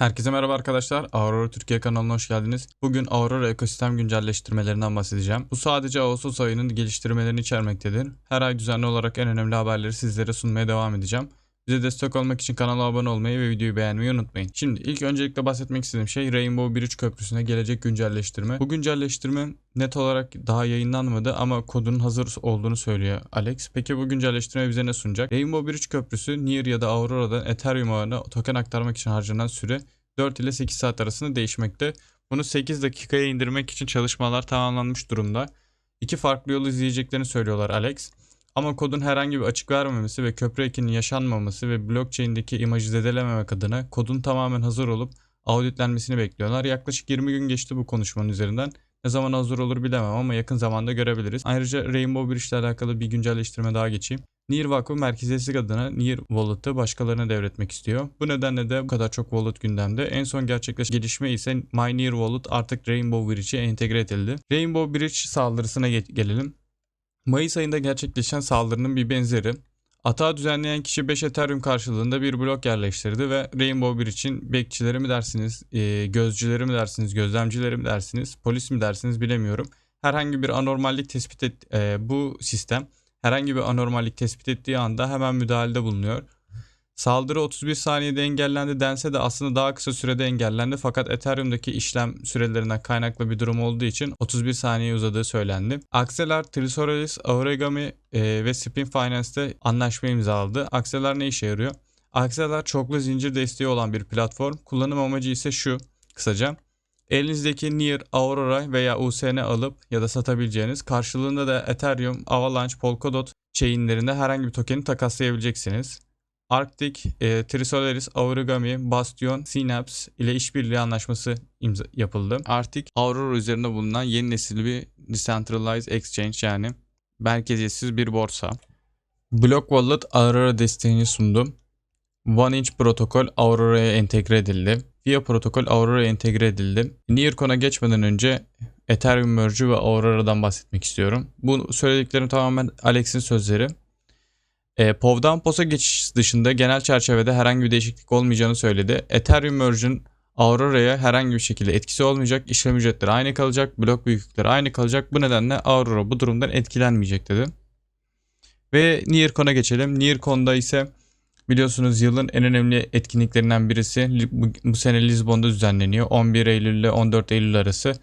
Herkese merhaba arkadaşlar. Aurora Türkiye kanalına hoş geldiniz. Bugün Aurora ekosistem güncelleştirmelerinden bahsedeceğim. Bu sadece Ağustos ayının geliştirmelerini içermektedir. Her ay düzenli olarak en önemli haberleri sizlere sunmaya devam edeceğim. Bize destek olmak için kanala abone olmayı ve videoyu beğenmeyi unutmayın. Şimdi ilk öncelikle bahsetmek istediğim şey Rainbow Bridge Köprüsü'ne gelecek güncelleştirme. Bu güncelleştirme net olarak daha yayınlanmadı ama kodunun hazır olduğunu söylüyor Alex. Peki bu güncelleştirme bize ne sunacak? Rainbow Bridge Köprüsü Near ya da Aurora'da Ethereum ağına token aktarmak için harcanan süre 4 ile 8 saat arasında değişmekte. Bunu 8 dakikaya indirmek için çalışmalar tamamlanmış durumda. İki farklı yolu izleyeceklerini söylüyorlar Alex. Ama kodun herhangi bir açık vermemesi ve köprü ekinin yaşanmaması ve blockchain'deki imajı zedelememek adına kodun tamamen hazır olup auditlenmesini bekliyorlar. Yaklaşık 20 gün geçti bu konuşmanın üzerinden. Ne zaman hazır olur bilemem ama yakın zamanda görebiliriz. Ayrıca Rainbow Bridge ile alakalı bir güncelleştirme daha geçeyim. Near Vakfı merkeziyetlik adına Near Wallet'ı başkalarına devretmek istiyor. Bu nedenle de bu kadar çok wallet gündemde. En son gerçekleşen gelişme ise My Near Wallet artık Rainbow Bridge'e entegre edildi. Rainbow Bridge saldırısına ge- gelelim. Mayıs ayında gerçekleşen saldırının bir benzeri. Atağı düzenleyen kişi 5 Ethereum karşılığında bir blok yerleştirdi ve Rainbow Bridge'in bekçileri mi dersiniz, e, gözcüleri mi dersiniz, gözlemcileri mi dersiniz, polis mi dersiniz bilemiyorum. Herhangi bir anormallik tespit et, e, bu sistem herhangi bir anormallik tespit ettiği anda hemen müdahalede bulunuyor. Saldırı 31 saniyede engellendi dense de aslında daha kısa sürede engellendi fakat Ethereum'daki işlem sürelerinden kaynaklı bir durum olduğu için 31 saniye uzadığı söylendi. Axelar, Trezorellis, Origami e, ve Spin Finance'te anlaşma imzaladı. Axelar ne işe yarıyor? Axelar çoklu zincir desteği olan bir platform. Kullanım amacı ise şu kısaca. Elinizdeki Near, Aurora veya USN alıp ya da satabileceğiniz karşılığında da Ethereum, Avalanche, Polkadot chainlerinde herhangi bir tokeni takaslayabileceksiniz. Arctic, e, Trisolaris, Origami, Bastion, Synapse ile işbirliği anlaşması imza yapıldı. Arctic, Aurora üzerinde bulunan yeni nesil bir decentralized exchange yani merkeziyetsiz bir borsa. Block Wallet Aurora desteğini sundu. One Inch protokol Aurora'ya entegre edildi. Via protokol Aurora'ya entegre edildi. Nearcon'a geçmeden önce Ethereum Merge'ü ve Aurora'dan bahsetmek istiyorum. Bu söylediklerim tamamen Alex'in sözleri. E, POV'dan POS'a geçiş dışında genel çerçevede herhangi bir değişiklik olmayacağını söyledi. Ethereum Merge'ün Aurora'ya herhangi bir şekilde etkisi olmayacak. İşlem ücretleri aynı kalacak. Blok büyüklükleri aynı kalacak. Bu nedenle Aurora bu durumdan etkilenmeyecek dedi. Ve Nearcon'a geçelim. Nearcon'da ise biliyorsunuz yılın en önemli etkinliklerinden birisi bu, bu sene Lizbon'da düzenleniyor. 11 Eylül ile 14 Eylül arası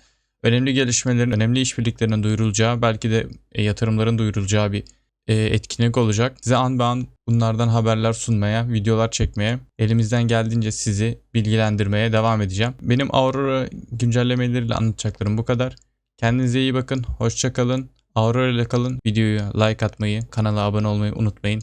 önemli gelişmelerin, önemli işbirliklerinin duyurulacağı, belki de e, yatırımların duyurulacağı bir e, etkinlik olacak. Size an be an bunlardan haberler sunmaya, videolar çekmeye, elimizden geldiğince sizi bilgilendirmeye devam edeceğim. Benim Aurora güncellemeleriyle anlatacaklarım bu kadar. Kendinize iyi bakın, hoşça kalın. Aurora ile kalın. Videoyu like atmayı, kanala abone olmayı unutmayın.